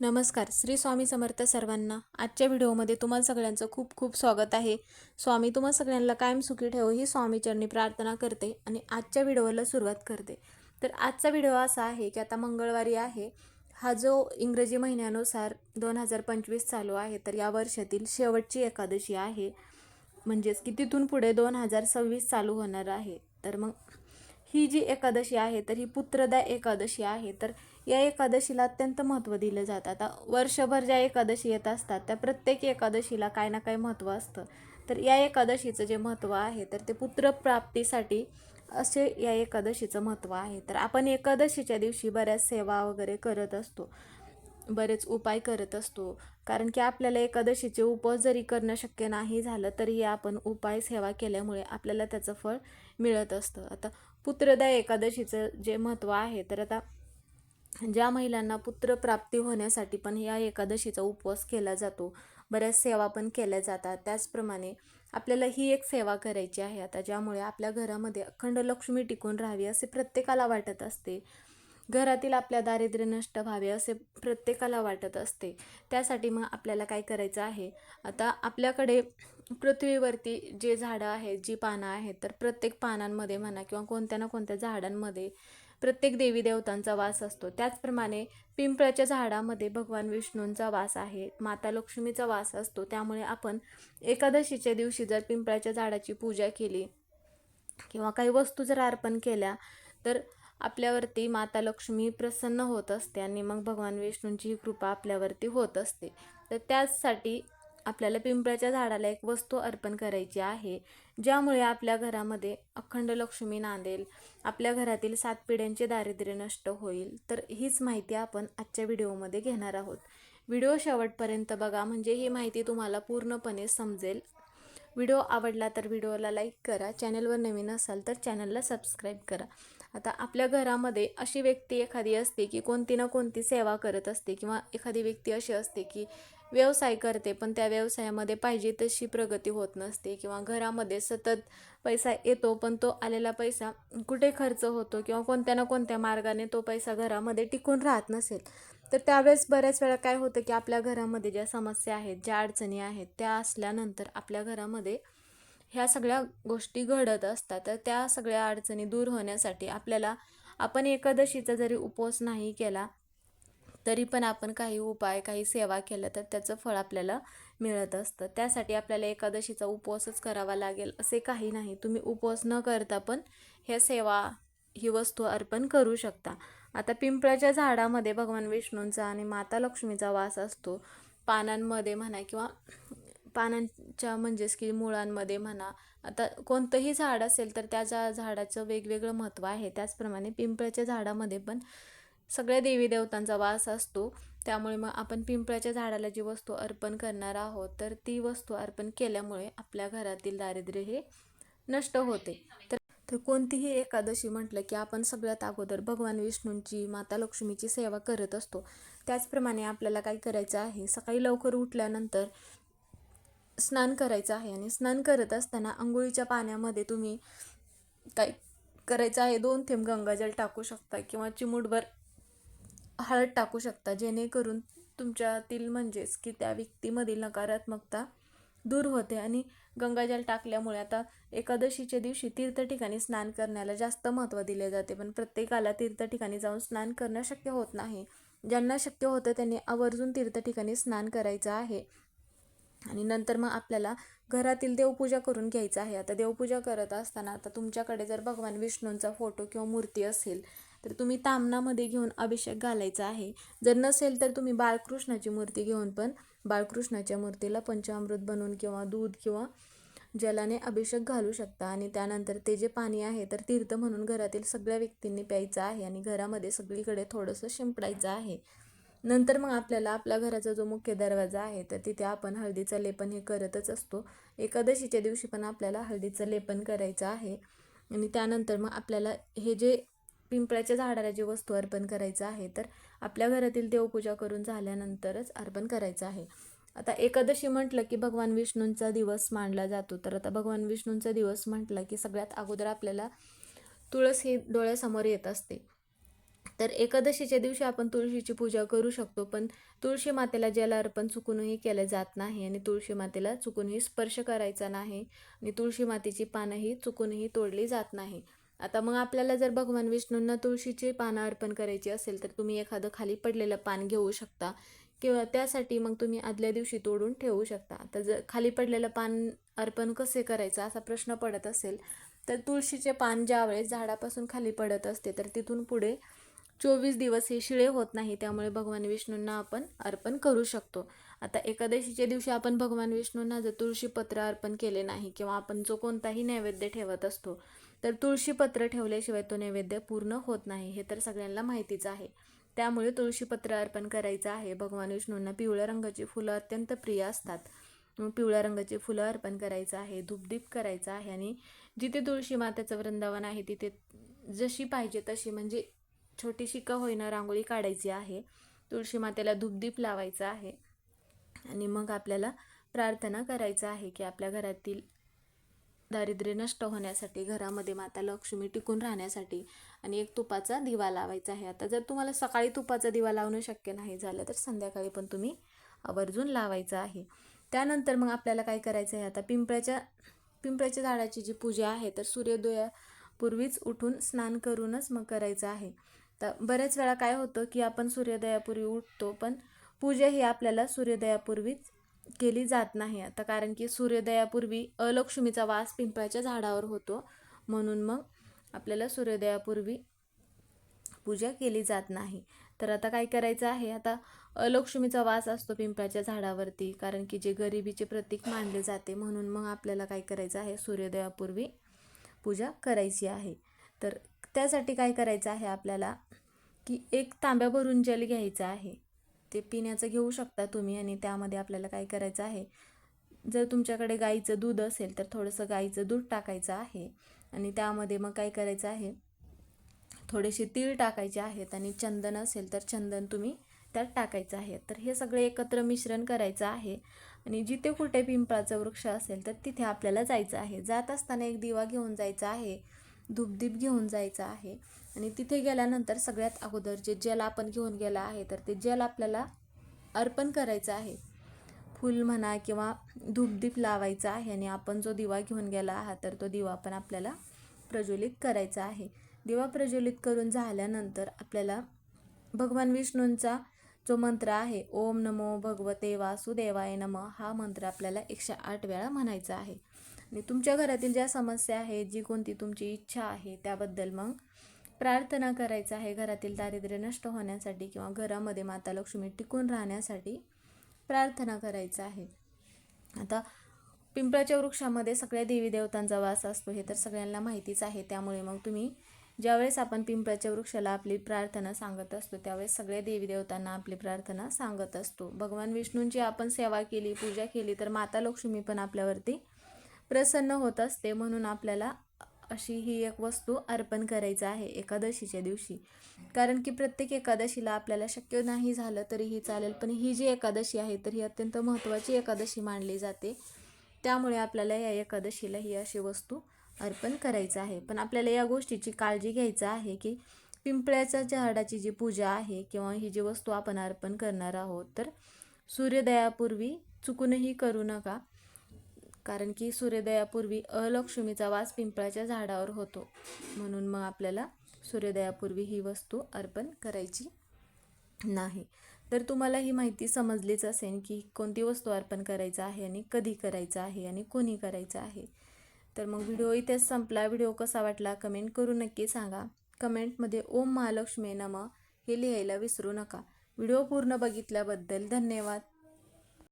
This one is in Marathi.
नमस्कार श्री स्वामी समर्थ सर्वांना आजच्या व्हिडिओमध्ये तुम्हाला सगळ्यांचं खूप खूप स्वागत आहे. स्वामी तुम्हाला सगळ्यांना कायम सुखी ठेवो ही स्वामीचरणी प्रार्थना करते आणि आजच्या व्हिडिओला सुरुवात करते. तर आजचा व्हिडिओ असा आहे की आता मंगळवारी आहे. हा जो इंग्रजी महिन्यानुसार दोन हजार पंचवीस चालू आहे तर या वर्षातील शेवटची एकादशी आहे. म्हणजेच की तिथून पुढे दोन हजार सव्वीस चालू होणार आहे. तर मग ही जी एकादशी आहे तर ही पुत्रदा एकादशी आहे. तर या एकादशीला अत्यंत महत्त्व दिलं जातं. आता वर्षभर ज्या एकादशी येत असतात त्या प्रत्येक एकादशीला काय ना काय महत्त्व असतं. तर या एकादशीचं जे महत्त्व आहे तर ते पुत्रप्राप्तीसाठी असे या एकादशीचं महत्त्व आहे. तर आपण एकादशीच्या दिवशी बऱ्याच सेवा वगैरे करत असतो. बरेच उपाय करत असतो. कारण की आपल्याला एकादशीचे उपवास जरी करणं शक्य नाही झालं तरीही आपण उपाय सेवा केल्यामुळे आपल्याला त्याचं फळ मिळत असतं. आता पुत्रदा एकादशीचं जे महत्त्व आहे तर आता ज्या महिलांना पुत्रप्राप्ती होण्यासाठी पण या एकादशीचा उपवास केला जातो बऱ्याच सेवा पण केल्या जातात. त्याचप्रमाणे आपल्याला ही एक सेवा करायची आहे आता ज्यामुळे आपल्या घरामध्ये अखंड लक्ष्मी टिकून राहावी असे प्रत्येकाला वाटत असते. घरातील आपल्या दारिद्र्य नष्ट व्हावे असे प्रत्येकाला वाटत असते. त्यासाठी मग आपल्याला काय करायचं आहे? आता आपल्याकडे पृथ्वीवरती जे झाडं आहेत जी पानं आहेत तर प्रत्येक पानांमध्ये म्हणा किंवा कोणत्या ना कोणत्या झाडांमध्ये प्रत्येक देवी देवतांचा वास असतो. त्याचप्रमाणे पिंपळाच्या झाडामध्ये भगवान विष्णूंचा वास आहे. माता लक्ष्मीचा वास असतो. त्यामुळे आपण एकादशीच्या दिवशी जर पिंपळाच्या झाडाची पूजा केली किंवा काही वस्तू जर अर्पण केल्या तर आपल्यावरती माता लक्ष्मी प्रसन्न होत असते आणि मग भगवान विष्णूंची कृपा आपल्यावरती होत असते. तर त्याचसाठी आपल्याला पिंपळाच्या झाडाला एक वस्तू अर्पण करायची आहे. ज्यामुळे आपल्या घरामध्ये अखंड लक्ष्मी नांदेल आपल्या घरातील सात पिढ्यांचे दारिद्र्य नष्ट होईल. तर हीच माहिती आपण आजच्या व्हिडिओमध्ये घेणार आहोत. व्हिडिओ शेवटपर्यंत बघा म्हणजे ही माहिती तुम्हाला पूर्णपणे समजेल. व्हिडिओ आवडला तर व्हिडिओला लाईक करा चॅनलवर नवीन असाल तर चॅनलला सबस्क्राईब करा. आता आपल्या घरामध्ये अशी व्यक्ती एखादी असते की कोणती ना कोणती सेवा करत असते किंवा एखादी व्यक्ती अशी असते की व्यवसाय करते पण त्या व्यवसायामध्ये पाहिजे तशी प्रगती होत नसते किंवा घरामध्ये सतत पैसा येतो पण तो आलेला पैसा कुठे खर्च होतो किंवा कोणत्या ना कोणत्या मार्गाने तो पैसा घरामध्ये टिकून राहत नसेल. तर त्यावेळेस बऱ्याच वेळा काय होतं की आपल्या घरामध्ये ज्या समस्या आहेत ज्या अडचणी आहेत त्या असल्यानंतर आपल्या घरामध्ये ह्या सगळ्या गोष्टी घडत असतात. तर त्या सगळ्या अडचणी दूर होण्यासाठी आपल्याला आपण एकादशीचा जरी उपवास नाही केला तरी पण आपण काही उपाय काही सेवा केलं तर त्याचं फळ आपल्याला मिळत असतं. त्यासाठी आपल्याला एकादशीचा उपवासच करावा लागेल असे काही नाही. तुम्ही उपवास न करता पण ह्या सेवा ही वस्तू अर्पण करू शकता. आता पिंपळाच्या झाडामध्ये भगवान विष्णूंचा आणि माता लक्ष्मीचा वास असतो. पानांमध्ये म्हणा किंवा पानांच्या म्हणजेच की मुळांमध्ये म्हणा. आता कोणतंही झाड असेल तर त्या झाडाचं वेगवेगळं महत्त्व आहे. त्याचप्रमाणे पिंपळाच्या झाडामध्ये पण सगळ्या देवी देवतांचा वास असतो. त्यामुळे मग आपण पिंपळाच्या झाडाला जी वस्तू अर्पण करणार आहोत तर ती वस्तू अर्पण केल्यामुळे आपल्या घरातील दारिद्र्य हे नष्ट होते. तर तर कोणतीही एकादशी म्हटलं की आपण सगळ्यात अगोदर भगवान विष्णूंची माता लक्ष्मीची सेवा करत असतो. त्याचप्रमाणे आपल्याला काय करायचं आहे? सकाळी लवकर उठल्यानंतर स्नान करायचं आहे आणि स्नान करत असताना आंघोळीच्या पाण्यामध्ये तुम्ही काय करायचं आहे? दोन थेंब गंगाजल टाकू शकता किंवा चिमूटभर हळद टाकू शकता जेणेकरून तुमच्यातील म्हणजेच की त्या व्यक्तीमधील नकारात्मकता दूर होते आणि गंगाजल टाकल्यामुळे आता एकादशीच्या दिवशी तीर्थ ठिकाणी स्नान करण्याला जास्त महत्त्व दिले जाते. पण प्रत्येकाला तीर्थ ठिकाणी जाऊन स्नान करणं शक्य होत नाही. ज्यांना शक्य होतं त्यांनी आवर्जून तीर्थ ठिकाणी स्नान करायचं आहे. आणि नंतर मग आपल्याला घरातील देवपूजा करून घ्यायचं आहे. आता देवपूजा करत असताना आता तुमच्याकडे जर भगवान विष्णूंचा फोटो किंवा मूर्ती असेल तर तुम्ही तामणामध्ये घेऊन अभिषेक घालायचा आहे. जर नसेल तर तुम्ही बाळकृष्णाची मूर्ती घेऊन पण बाळकृष्णाच्या मूर्तीला पंचामृत बनवून किंवा दूध किंवा जलाने अभिषेक घालू शकता. आणि त्यानंतर ते जे पाणी आहे तर तीर्थ म्हणून घरातील सगळ्या व्यक्तींनी प्यायचं आहे आणि घरामध्ये सगळीकडे थोडंसं शिंपडायचं आहे. नंतर मग आपल्याला आपल्या घराचा जो मुख्य दरवाजा आहे तर तिथे आपण हळदीचं लेपन हे करतच असतो. एकादशीच्या दिवशी पण आपल्याला हळदीचं लेपन करायचं आहे. आणि त्यानंतर मग आपल्याला हे जे पिंपळाच्या झाडाला जे वस्तू अर्पण करायचं आहे तर आपल्या घरातील देवपूजा करून झाल्यानंतरच अर्पण करायचं आहे. आता एकादशी म्हटलं की भगवान विष्णूंचा दिवस मानला जातो. तर आता भगवान विष्णूंचा दिवस म्हटलं की सगळ्यात अगोदर आपल्याला तुळस ही डोळ्यासमोर येत असते. तर एकादशीच्या दिवशी आपण तुळशीची पूजा करू शकतो पण तुळशी मातेला जल अर्पण चुकूनही केलं जात नाही आणि तुळशी मातेला चुकूनही स्पर्श करायचा नाही आणि तुळशी मातेची पानंही चुकूनही तोडली जात नाही. आता मग आपल्याला जर भगवान विष्णूंना तुळशीची पानं अर्पण करायची असेल तर तुम्ही एखादं खाली पडलेलं पान घेऊ शकता किंवा त्यासाठी मग तुम्ही आदल्या दिवशी तोडून ठेवू शकता. आता जर खाली पडलेलं पान अर्पण कसे करायचं असा प्रश्न पडत असेल तर तुळशीचे पान ज्यावेळेस झाडापासून खाली पडत असते तर तिथून पुढे चोवीस दिवस हे शिळे होत नाही त्यामुळे भगवान विष्णूंना आपण अर्पण करू शकतो. आता एकादशीच्या दिवशी आपण भगवान विष्णूंना जर तुळशीपत्र अर्पण केले नाही किंवा आपण जो कोणताही नैवेद्य ठेवत असतो तर तुळशीपत्र ठेवल्याशिवाय तो नैवेद्य पूर्ण होत नाही हे तर सगळ्यांना माहितीच आहे. त्यामुळे तुळशीपत्र अर्पण करायचं आहे. भगवान विष्णूंना पिवळ्या रंगाची फुलं अत्यंत प्रिय असतात. पिवळ्या रंगाची फुलं अर्पण करायचं आहे धूपदीप करायचं आहे आणि जिथे तुळशी मातेचं वृंदावन आहे तिथे जशी पाहिजे तशी म्हणजे छोटीशी का होईना रांगोळी काढायची आहे. तुळशी मातेला धूपदीप लावायचं आहे. आणि मग आपल्याला प्रार्थना करायचं आहे की आपल्या घरातील दारिद्र्य नष्ट होण्यासाठी घरामध्ये माता लक्ष्मी टिकून राहण्यासाठी आणि एक तुपाचा दिवा लावायचा आहे. आता जर तुम्हाला सकाळी तुपाचा दिवा लावणं शक्य नाही झालं तर संध्याकाळी पण तुम्ही आवर्जून लावायचा आहे. त्यानंतर मग आपल्याला काय करायचं आहे? आता पिंपळाच्या पिंपळाच्या झाडाची जी पूजा आहे तर सूर्योदयापूर्वीच उठून स्नान करूनच मग करायचं आहे. तर बऱ्याच वेळा काय होतं की आपण सूर्योदयापूर्वी उठतो पण पूजा ही आपल्याला सूर्योदयापूर्वीच केली जात नाही आता कारण की सूर्योदयापूर्वी अलक्ष्मीचा वास पिंपळाच्या झाडावर होतो. म्हणून मग आपल्याला सूर्योदयापूर्वी पूजा केली जात नाही. तर आता काय करायचं आहे? आता अलक्ष्मीचा वास असतो पिंपळाच्या झाडावरती कारण की जे गरिबीचे प्रतीक मानले जाते. म्हणून मग आपल्याला काय करायचं आहे? सूर्योदयापूर्वी पूजा करायची आहे. तर त्यासाठी काय करायचं आहे आपल्याला? की एक तांब्या भरून जल घ्यायचं आहे. ते पिण्याचं घेऊ शकता तुम्ही आणि त्यामध्ये आपल्याला काय करायचं आहे? जर तुमच्याकडे गाईचं दूध असेल तर थोडंसं गाईचं दूध टाकायचं आहे आणि त्यामध्ये मग काय करायचं आहे? थोडेसे तीळ टाकायचे आहेत आणि चंदन असेल तर चंदन तुम्ही त्यात टाकायचं आहे. तर हे सगळे एकत्र मिश्रण करायचं आहे आणि जिथे कुठे पिंपळाचा वृक्ष असेल तर तिथे आपल्याला जायचं आहे. जात असताना एक दिवा घेऊन जायचा आहे धूपदीप घेऊन जायचं आहे. आणि तिथे गेल्यानंतर सगळ्यात अगोदर जे जल आपण घेऊन गेला आहे तर ते जल आपल्याला अर्पण करायचं आहे. फुल म्हणा किंवा धूपदीप लावायचा आहे आणि आपण जो दिवा घेऊन गेला आहात तर तो दिवा पण आपल्याला प्रज्वलित करायचा आहे. दिवा प्रज्वलित करून झाल्यानंतर आपल्याला भगवान विष्णूंचा जो मंत्र आहे ओम नमो भगवते वासुदेवाय नम हा मंत्र आपल्याला एकशे आठ वेळा म्हणायचा आहे. आणि तुमच्या घरातील ज्या समस्या आहेत जी कोणती तुमची इच्छा आहे त्याबद्दल मग प्रार्थना करायचं आहे. घरातील दारिद्र्य नष्ट होण्यासाठी किंवा घरामध्ये माता लक्ष्मी टिकून राहण्यासाठी प्रार्थना करायचं आहे. आता पिंपळाच्या वृक्षामध्ये सगळ्या देवी देवतांचा वास असतो. हे तर सगळ्यांना माहितीच आहे. त्यामुळे मग तुम्ही ज्यावेळेस आपण पिंपळाच्या वृक्षाला आपली प्रार्थना सांगत असतो त्यावेळेस सगळ्या देवी देवतांना आपली प्रार्थना सांगत असतो. भगवान विष्णूंची आपण सेवा केली पूजा केली तर माता लक्ष्मी पण आपल्यावरती प्रसन्न होत असते. म्हणून आपल्याला अशी ही एक वस्तू अर्पण करायचं आहे एकादशीच्या दिवशी. कारण की प्रत्येक एकादशीला आपल्याला शक्य नाही झालं तरीही चालेल पण ही जी एकादशी आहे तर ही अत्यंत महत्त्वाची एकादशी मानली जाते. त्यामुळे आपल्याला या एकादशीला ही अशी वस्तू अर्पण करायचं आहे. पण आपल्याला या गोष्टीची काळजी घ्यायचं आहे की पिंपळ्याच्या झाडाची जी पूजा आहे किंवा ही जी वस्तू आपण अर्पण करणार आहोत तर सूर्योदयापूर्वी चुकूनही करू नका. कारण की सूर्योदयापूर्वी अलक्ष्मीचा वास पिंपळाच्या झाडावर होतो. म्हणून मग आपल्याला सूर्योदयापूर्वी ही वस्तू अर्पण करायची नाही. तर तुम्हाला ही माहिती समजलीच असेल की कोणती वस्तू अर्पण करायचं आहे आणि कधी करायचं आहे आणि कोणी करायचं आहे. तर मग व्हिडिओ इथेच संपला. व्हिडिओ कसा वाटला कमेंट करून नक्की सांगा. कमेंटमध्ये ओम महालक्ष्मी नम हे लिहायला विसरू नका. व्हिडिओ पूर्ण बघितल्याबद्दल धन्यवाद.